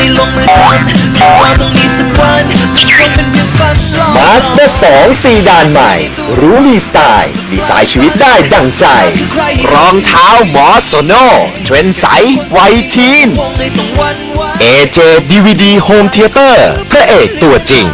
ได้ลงมือทำเราต้องมีสักวันคงเป็นเพียงฝันลอยมาสเตอร์สองซีดานใหม่ รู้มีสไตล์ ดีไซน์ชีวิตได้ดังใจ รองเท้าหมอสโนเทรนด์ใสไวทีนคงไม่ต้องหวันไหว AJ DVD Home Theater พระเอกตัวจริง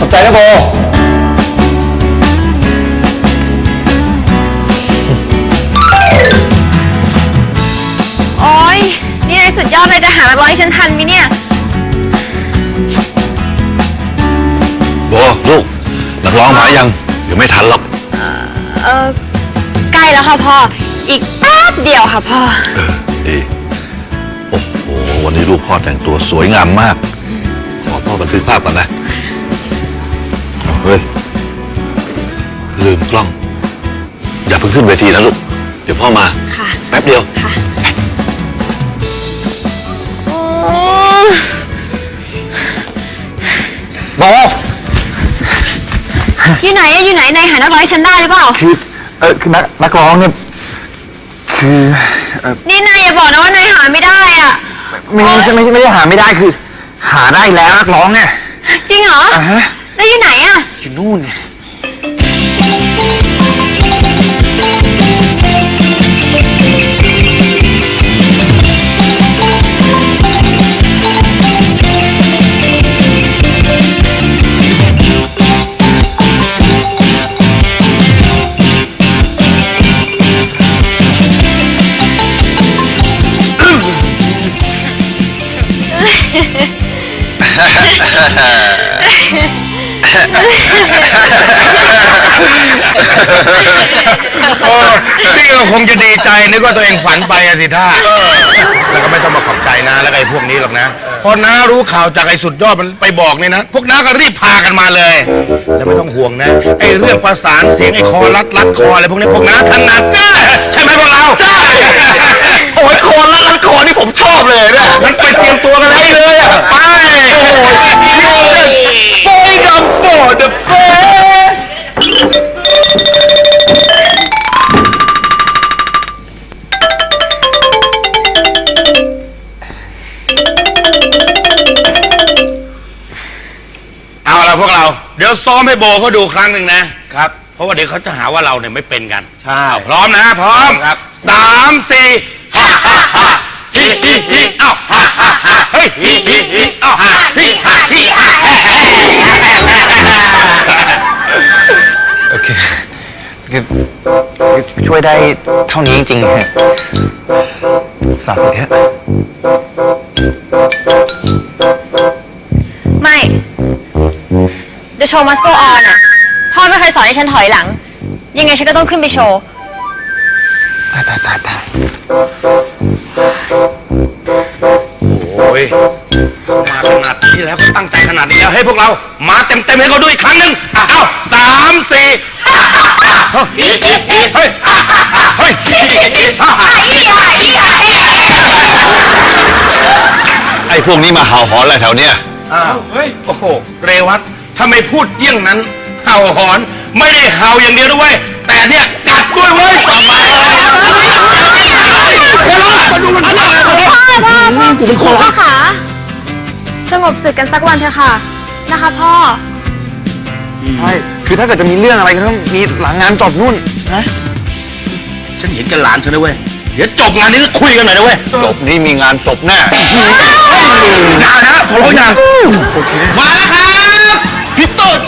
ขอบใจนะโบ โอ๊ย นี่นายสุดยอดเลยจะหานักร้องให้ฉันทันไหมเนี่ย โบลูกนักร้องมายังเดี๋ยวไม่ทันหรอกเออใกล้แล้วค่ะพ่อ อีกแป๊บเดียวค่ะพ่อ เออดีโอ้โหวันนี้ลูกพ่อแต่งตัวสวยงามมาก ขอพ่อบันทึกภาพก่อนนะ เอาเฮ้ย ลืมกล้อง อย่าเพิ่งขึ้นเวทีนะลูก เดี๋ยวพ่อมา ค่ะ แป๊บเดียวโบอยู่ไหนอะอยู่ไหนนายหานักร้องให้ฉันได้หรือเปล่า คือเออคือนักนักร้องเนี่ยคือเออนี่นายอย่าบอกนะว่านายหาไม่ได้อะไม่ใช่ไม่ใช่ไม่ได้หาไม่ได้คือ หาได้แล้วนักร้องเนี่ยจริงเหรอ อ่าฮะ แล้วอยู่ไหนอะ อยู่ นู่นเนี่ยพี่ก็คงจะดีใจนึกว่าตัวเองฝันไปอะสิท่าแล้วก็ไม่ต้องมาขอบใจนะแล้วก็ไอ้พวกนี้หรอกนะ พอน้ารู้ข่าวจากไอ้สุดยอดมันไปบอกเนี่ยนะ พวกน้าก็รีบพากันมาเลย แล้วไม่ต้องห่วงนะ ไอ้เรื่องประสานเสียงไอ้คอรัดรัดคออะไรพวกนี้พวกน้าถนัดใช่ไหมพวกเราใช่ ล่พวกเรา เดี๋ยวซ้อมให้โบเขาดูครั้งหนึ่งนะ ครับ เพราะว่าเดี๋ยวเขาจะหาว่าเราเนี่ยไม่เป็นกัน ใช่พร้อมนะ พร้อมครับสามสี่ฮ่าฮ่าฮ่าฮิฮิฮิเอ้าฮ่าฮ่าฮ่าเฮ้ยฮิฮิฮิเอ้าฮ่าฮิฮ่าฮิฮ่าโอเคคือคือช่วยได้เท่านี้จริงๆสาสิตฮะ The show must go on อะพ่อไม่เคยสอนให้ฉันถอยหลัง ยังไงฉันก็ต้องขึ้นไปโชว์ ตายตายตายตายโอ้ยมาขนาดนี้แล้วก็ตั้งใจขนาดนี้แล้วให้พวกเรา มาเต็มๆให้เขาด้วยอีกครั้งหนึ่งอะเอ้าสามสี่เฮ้ยเฮ้ยเฮ้ยไอ้พวกนี้มาเห่าหอนอะไรแถวเนี้ยอ้าวเฮ้ยโอ้โหเรวัต ถ้าไม่พูดเยี่ยงนั้น เห่าหอน ไม่ได้เห่าอย่างเดียวด้วยแต่เนี่ยกัดด้วยเว้ยทำไมมาดูมันทำไมพ่อพ่อพ่อพ่อขาสงบศึกกันสักวันเถอะค่ะ นะคะพ่อ ใช่ คือถ้าเกิดจะมีเรื่องอะไรก็ต้องมีหลังงานจบนู่นนะ ฉันเห็นแกันหลานฉันนะเว้ย เดี๋ยวจบงานนี้แล้วคุยกันหน่อยนะเว้ย จบนี่มีงานจบแน่อย่านะขอร้องอย่ามาแล้วครับ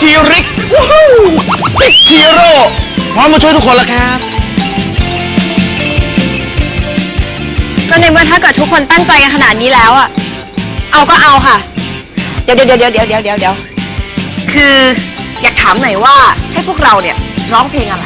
พี่โตจีริกติ๊กชีโร่พร้อมมาช่วยทุกคนแล้วครับ ก็ในเมื่อถ้าเกิดทุกคนตั้งใจกันขนาดนี้แล้วอะเอาก็เอาค่ะ เดี๋ยวเดี๋ยวเดี๋ยวเดี๋ยวเดี๋ยวเดี๋ยวเดี๋ยวคืออยากถามหน่อยว่าให้พวกเราเนี่ยร้องเพลงอะไร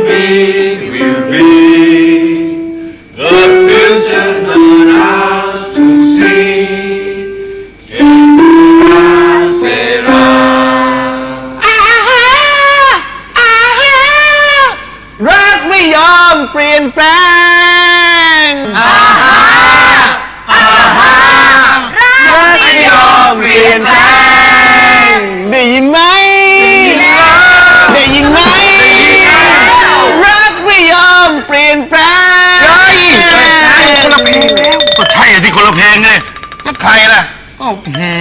ใครล่ะก็หื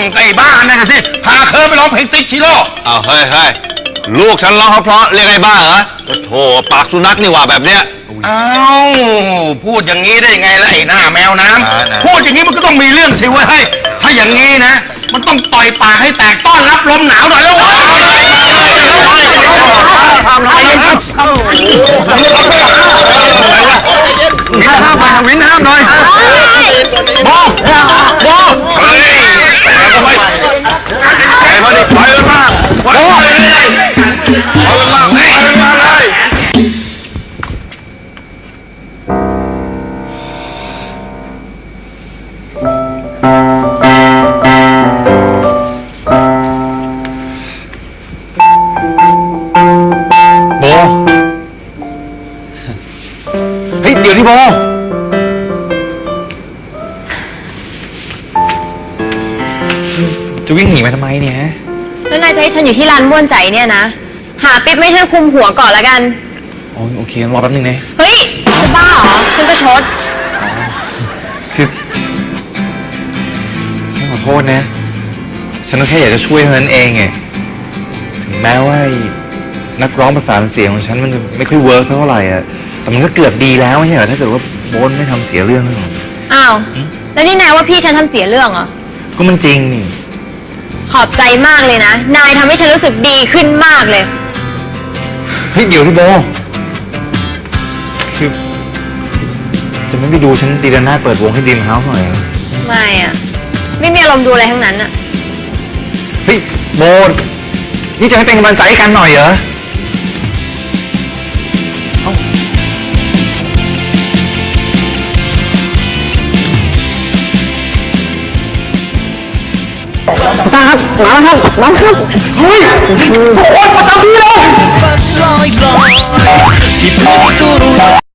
มไอ้บ้านั่นน่ะสิ พาเธอไปร้องเพลงติ๊กชิโร่อ้าวเฮ้ยเฮ้ยลูกฉันร้องเพราะๆเรียกไอ้บ้าเหรอโธ่ปากสุนัขนี่หว่าแบบเนี้ยอ้าวพูดอย่างนี้ได้ไงล่ะไอ้หน้าแมวน้อ่านะำพูดอย่างนี้มันก็ต้องมีเรื่องสิเว้ยถ้าอย่างนี้นะ มันต้องต่อยปากให้แตกต้อนรับลมหนาวหน่อยแล้วเว้ยทำไรครับห้ามไปทางวินห้ามหน่อยบ โบ จะวิ่งหนีมาทำไมเนี่ยฮะแล้วนายจะให้ฉันอยู่ที่ร้านม่วนใจเนี่ยนะ หาปิ๊บไม่ใช่คุมหัวก่อนละกัน อ๋อโอเครอแป๊บนึงนะ เฮ้ยจะบ้าเหรอฉันประชด คือฉันขอโทษนะ ฉันก็แค่อยากจะช่วยเท่านั้นเองไงถึงแม้ว่าไอ้นักร้องประสานเสียงของฉันมันจะไม่ค่อยเวิร์กเท่าไหร่อะ แต่มันก็เกือบดีแล้วไม่ใช่เหรอถ้าเกิดว่าโบนไม่ทำเสียเรื่องให้หรอกอ้าว แล้วนี่นายว่าพี่ฉันทำเสียเรื่องเหรอ ก็มันจริงนี่ขอบใจมากเลยนะ นายทำให้ฉันรู้สึกดีขึ้นมากเลย เฮ้ยเดี๋ยวที่โบคือจะไม่ไปดูฉันตีระนาดเปิดวงให้ดีมเฮาส์หน่อยเหรอไม่อะไม่มีอารมณ์ดูอะไรทั้งนั้นอะเฮ้ยโบนี่จะให้เป็นกำลังใจให้กันหน่อยเหรอ ฝันลอยลอยที่ประตู